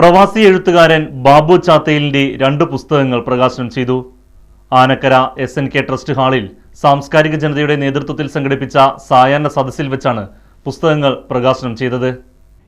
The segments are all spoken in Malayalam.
പ്രവാസി എഴുത്തുകാരൻ ബാബു ചാത്തയിലിന്റെ രണ്ട് പുസ്തകങ്ങൾ പ്രകാശനം ചെയ്തു. Anakkara S N K trust ഹാളിൽ സാംസ്കാരിക ജനതയുടെ നേതൃത്വത്തിൽ സംഘടിപ്പിച്ച സായാഹ്ന സദസ്സിൽ വെച്ചാണ് പുസ്തകങ്ങൾ പ്രകാശനം ചെയ്തത്.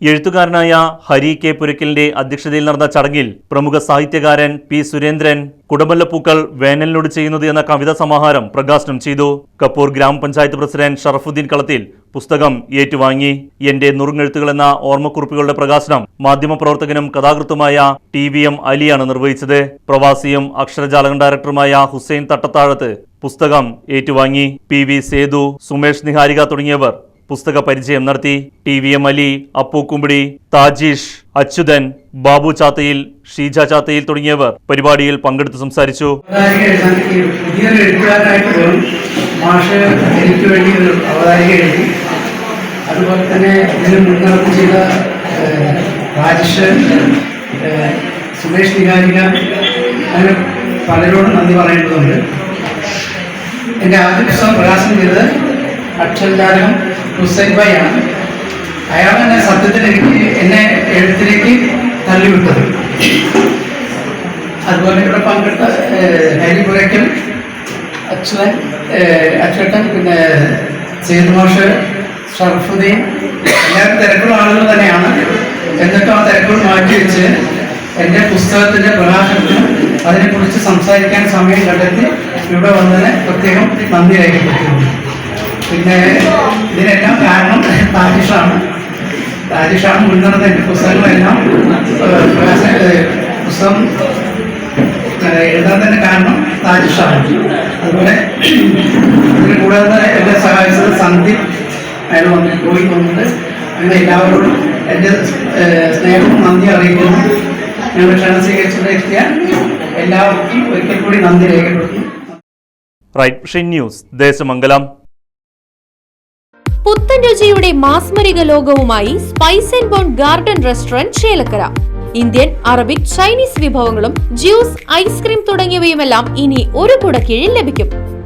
എഴുത്തുകാരനായ ഹരി കെ പുരക്കലിന്റെ അധ്യക്ഷതയിൽ നടന്ന ചടങ്ങിൽ പ്രമുഖ സാഹിത്യകാരൻ പി സുരേന്ദ്രൻ കുടമല്ലപ്പൂക്കൾ വേനലിനോട് ചെയ്യുന്നത് എന്ന കവിതാ സമാഹാരം പ്രകാശനം ചെയ്തു. കപ്പൂർ ഗ്രാമപഞ്ചായത്ത് പ്രസിഡന്റ് ഷറഫുദ്ദീൻ കളത്തിൽ പുസ്തകം ഏറ്റുവാങ്ങി. എന്റെ നുറുങ്ങെഴുത്തുകൾ എന്ന ഓർമ്മക്കുറിപ്പുകളുടെ പ്രകാശനം മാധ്യമപ്രവർത്തകനും കഥാകൃത്തുമായ ടി വി എം അലിയാണ് നിർവഹിച്ചത്. പ്രവാസിയും അക്ഷരജാലകൻ ഡയറക്ടറുമായ ഹുസൈൻ തട്ടത്താഴത്ത് പുസ്തകം ഏറ്റുവാങ്ങി. പി വി സേതു സുമേഷ് നിഹാരിക തുടങ്ങിയവർ പുസ്തക പരിചയം നടത്തി. T V M Ali Appu Kumbidi Thajeesh Achuthan Babu Chathayil Sheeja Chathayil തുടങ്ങിയവർ പരിപാടിയിൽ പങ്കെടുത്ത് സംസാരിച്ചു. എനിക്ക് വേണ്ടി അവതാരിക എഴുതി അതുപോലെ തന്നെ ഇതിന് മുൻനിർത്തി ചെയ്ത രാജേഷ് സുമേഷ് നികാരിക അങ്ങനെ പലരോടും നന്ദി പറയേണ്ടതുണ്ട് എന്റെ ആദ്യ പുസ്തകം പ്രകാശനം ചെയ്തത് അക്ഷരജാലകം ഹുസൈൻ ഭായി ആണ്. അയാൾ എന്നെ സത്യത്തിൽ എനിക്ക് എന്നെ എഴുത്തിലേക്ക് തള്ളിവിട്ടത്. അതുപോലെ ഇവിടെ പങ്കെടുത്ത ഏഹ്, ഹരി പുരയ്ക്കൽ അച്ഛൻ ഏഹ്, അച്യുട്ടൻ പിന്നെ സേതുമാഷ് ഷറഫുദ്ദീൻ എല്ലാവരും തിരക്കുള്ള ആളുകൾ തന്നെയാണ്. എന്നിട്ടും ആ തിരക്കുകൾ മാറ്റിവെച്ച് എന്റെ പുസ്തകത്തിന്റെ പ്രകാശനത്തിന് അതിനെക്കുറിച്ച് സംസാരിക്കാൻ സമയം കണ്ടെത്തി ഇവിടെ വന്നതിന് പ്രത്യേകം നന്ദി രേഖപ്പെടുത്തുന്നു. പിന്നെ ഇതിനെല്ലാം കാരണം താജിഷാണ് താജിഷാണ് മുൻനിർന്ന എന്റെ പുസ്തകങ്ങളെല്ലാം പ്രകാശന പുസ്തകം എഴുതാൻ തന്നെ കാരണം താജിഷാണ് അതുപോലെ ഇതിന് കൂടാതെ എന്നെ സഹായിച്ചത് സന്ദീപ് അയാൾ വന്ന് പോയി വന്നിട്ട് അങ്ങനെ എല്ലാവരോടും എന്റെ സ്നേഹവും നന്ദി അറിയിക്കുന്നു. ഞങ്ങൾ ക്ഷണം സ്വീകരിച്ചിട്ടെത്തിയ എല്ലാവർക്കും ഒരിക്കൽ കൂടി നന്ദി രേഖപ്പെടുത്തുന്നു. Right shin news Deshamangalam. പുത്തൻ രുചിയുടെ മാസ്മരിക ലോകവുമായി spice and bone garden restaurant Chelakkara Indian Arabic Chinese വിഭവങ്ങളും ജ്യൂസ് ഐസ്ക്രീം തുടങ്ങിയവയുമെല്ലാം ഇനി ഒരു കുടക്കീഴിൽ ലഭിക്കും.